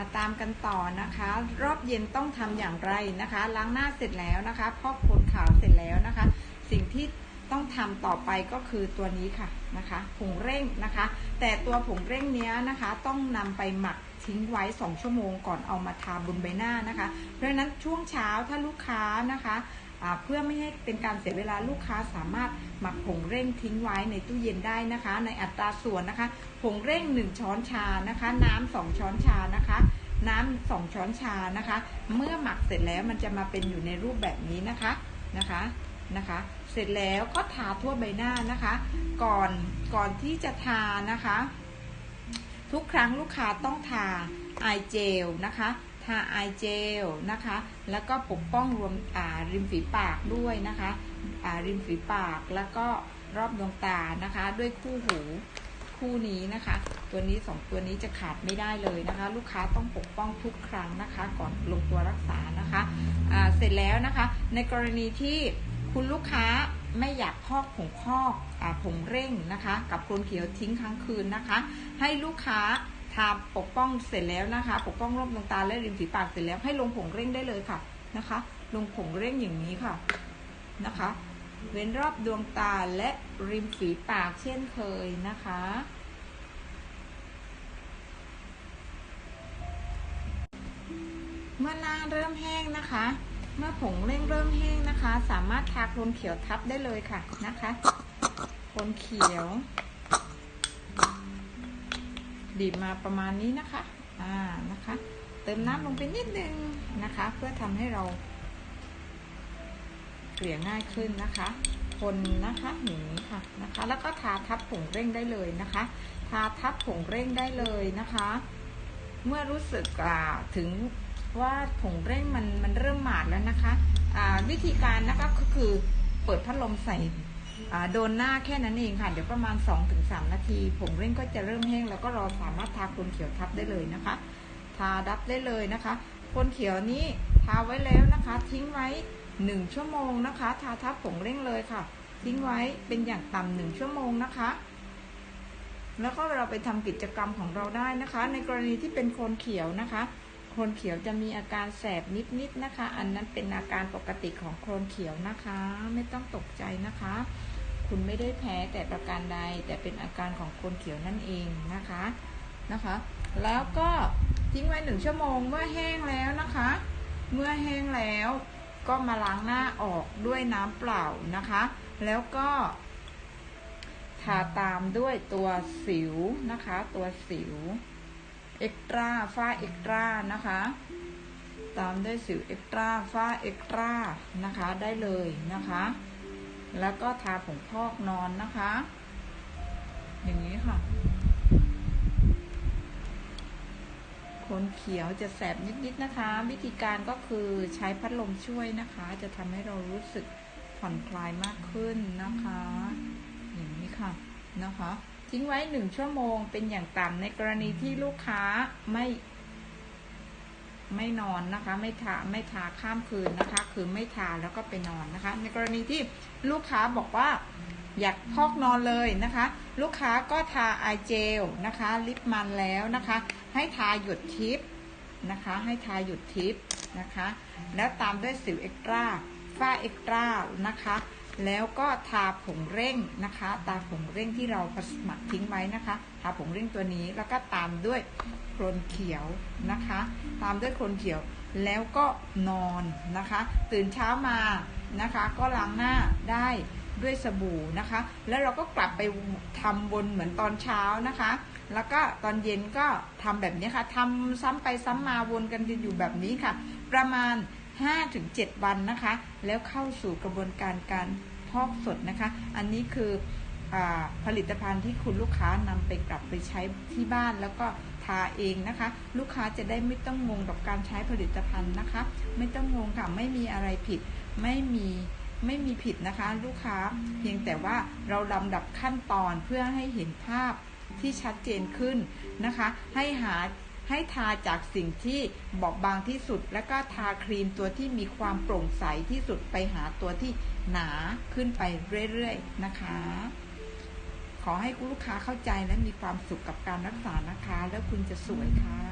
มาตามกันต่อนะคะ รอบเย็นต้องทำอย่างไรนะคะ ล้างหน้าเสร็จแล้วนะคะ พอกขนขาวเสร็จแล้วนะคะ สิ่งที่ต้องทำต่อไปก็คือตัวนี้ค่ะนะคะผงเร่งนะคะ แต่ตัวผงเร่งเนี้ยนะคะ ต้องนำไปหมักทิ้งไว้ 2 ชั่วโมงก่อนเอามาทาบนใบหน้านะคะ เพราะฉะนั้นช่วงเช้าถ้าลูกค้านะคะ เพื่อไม่ให้เป็นการเสียเวลาลูกค้าสามารถหมักผงเร่งทิ้งไว้ในตู้เย็นได้นะคะ ในอัตราส่วนนะคะ ผงเร่ง 1 ช้อนชานะคะ น้ำ2ช้อนชานะคะ น้ำสองช้อนชานะคะ เมื่อหมักเสร็จแล้วมันจะมาเป็นอยู่ในรูปแบบนี้นะคะนะคะนะคะ เสร็จแล้วก็ทาทั่วใบหน้านะคะ ก่อนก่อนที่จะทานะคะ ทุกครั้งลูกค้าต้องทาไอเจลนะคะ ทาไอเจลนะคะ แล้วก็ปกป้องรวมอ่าริมฝีปากด้วยนะคะอ่าริมฝีปากแล้วก็รอบดวงตานะคะ ด้วยคู่หูคู่นี้นะคะ ตัวนี้สองตัวนี้จะขาดไม่ได้เลยนะคะ ลูกค้าต้องปกป้องทุกครั้งนะคะ ก่อนลงตัวรักษานะคะอ่าเสร็จแล้วนะคะ ในกรณีที่คุณลูกค้าไม่อยากพอกผงพอกอาผงเร่งนะคะ กับโคลนเขียวทิ้งค้างคืนนะคะ ให้ลูกค้า ทาปกป้องเสร็จแล้วนะคะ ปกป้องรอบดวงตาและริมฝีปากเสร็จแล้วให้ลงผงเร่งได้เลยค่ะนะคะ ลงผงเร่งอย่างนี้ค่ะนะคะ เว้นรอบดวงตาและริมฝีปากเช่นเคยนะคะเมื่อหน้าเริ่มแห้งนะคะ เมื่อผงเร่งเริ่มแห้งนะคะ สามารถทาโคลนเขียวทับได้เลยค่ะนะคะโคลนเขียว บีบมาประมาณนี้นะคะ อ่า นะคะ เติมน้ำลงไปนิดนึงนะคะ เพื่อทำให้เราเกลี่ยง่ายขึ้นนะคะ คนนะคะอย่างนี้ค่ะนะคะ แล้วก็ทาทับผงเร่งได้เลยนะคะ ทาทับผงเร่งได้เลยนะคะ เมื่อรู้สึกอ่าถึงว่าผงเร่งมันมันเริ่มหมาดแล้วนะคะอ่าวิธีการนะคะก็คือเปิดพัดลมใส่ โดนหน้าแค่นั้นเองค่ะ เดี๋ยวประมาณ 2-3 นาที ผงเร่งก็จะเริ่มแห้ง แล้วก็เราสามารถทาโคนเขียวทับได้เลยนะคะ ทาดับได้เลยนะคะโคนเขียวนี้ทาไว้แล้วนะคะ ทิ้งไว้ 1 ชั่วโมงนะคะ ทาทับผงเร่งเลยค่ะ ทิ้งไว้เป็นอย่างต่ำหนึ่งชั่วโมงนะคะ แล้วก็เราไปทำกิจกรรมของเราได้นะคะ ในกรณีที่เป็นโคนเขียวนะคะ คนเขียวจะมีอาการแสบนิดๆนะคะ อันนั้นเป็นอาการปกติของโคนเขียวนะคะ ไม่ต้องตกใจนะคะ คุณไม่ได้แพ้แต่ประการใด แต่เป็นอาการของโคนเขียวนั่นเองนะคะนะคะ แล้วก็ทิ้งไว้หนึ่งชั่วโมงเมื่อแห้งแล้วนะคะ เมื่อแห้งแล้วก็มาล้างหน้าออกด้วยน้ำเปล่านะคะ แล้วก็ทาตามด้วยตัวสิวนะคะ ตัวสิว เอ็กตร้าฝ้าเอ็กตร้านะคะ ตามด้วยสิวเอ็กตร้าฝ้าเอ็กตร้านะคะได้เลยนะคะ แล้วก็ทาผงพอกนอนนะคะ อย่างนี้ค่ะคนเขียวจะแสบนิดๆนะคะ วิธีการก็คือใช้พัดลมช่วยนะคะ จะทำให้เรารู้สึกผ่อนคลายมากขึ้นนะคะ อย่างนี้ค่ะนะคะ ทิ้งไว้หนึ่งชั่วโมงเป็นอย่างต่ำในกรณีที่ลูกค้าไม่ไม่นอนนะคะ ไม่ทาไม่ทาข้ามคืนนะคะ คือไม่ทาแล้วก็ไปนอนนะคะ ในกรณีที่ลูกค้าบอกว่าอยากพอกนอนเลยนะคะ ลูกค้าก็ทาไอเจลนะคะ ลิปมันแล้วนะคะ ให้ทาหยดทิปนะคะ ให้ทาหยดทิปนะคะ แล้วตามด้วยสิวเอ็กตร้าฝ้าเอ็กตร้านะคะ แล้วก็ทาผงเร่งนะคะ ตาผงเร่งที่เราผสมักทิ้งไว้นะคะ ทาผงเร่งตัวนี้แล้วก็ตามด้วยโคลนเขียวนะคะ ตามด้วยโคลนเขียวแล้วก็นอนนะคะ ตื่นเช้ามานะคะ ก็ล้างหน้าได้ด้วยสบู่นะคะ แล้วเราก็กลับไปทำบนเหมือนตอนเช้านะคะ แล้วก็ตอนเย็นก็ทำแบบนี้ค่ะทำซ้ำไปซ้ำมาวนกันอยู่แบบนี้ค่ะ ประมาณ 5-7 วันนะคะ แล้วเข้าสู่กระบวนการการ พอกสดนะคะ อันนี้คืออผลิตภัณฑ์ที่คุณลูกค้านำไปกลับไปใช้ที่บ้านแล้วก็ทาเองนะคะ ลูกค้าจะได้ไม่ต้องงงกับการใช้ผลิตภัณฑ์นะคะ ไม่ต้องงงค่ะไม่มีอะไรผิด ไม่มีไม่มีผิดนะคะ ลูกค้าเพียงแต่ว่าเราลำดับขั้นตอนเพื่อให้เห็นภาพที่ชัดเจนขึ้นนะคะ ให้หา ให้ทาจากสิ่งที่บอบบางที่สุด แล้วก็ทาครีมตัวที่มีความโปร่งใสที่สุดไปหาตัวที่หนาขึ้นไปเรื่อยๆนะคะ ขอให้คุณลูกค้าเข้าใจและมีความสุขกับการรักษานะคะ แล้วคุณจะสวยค่ะ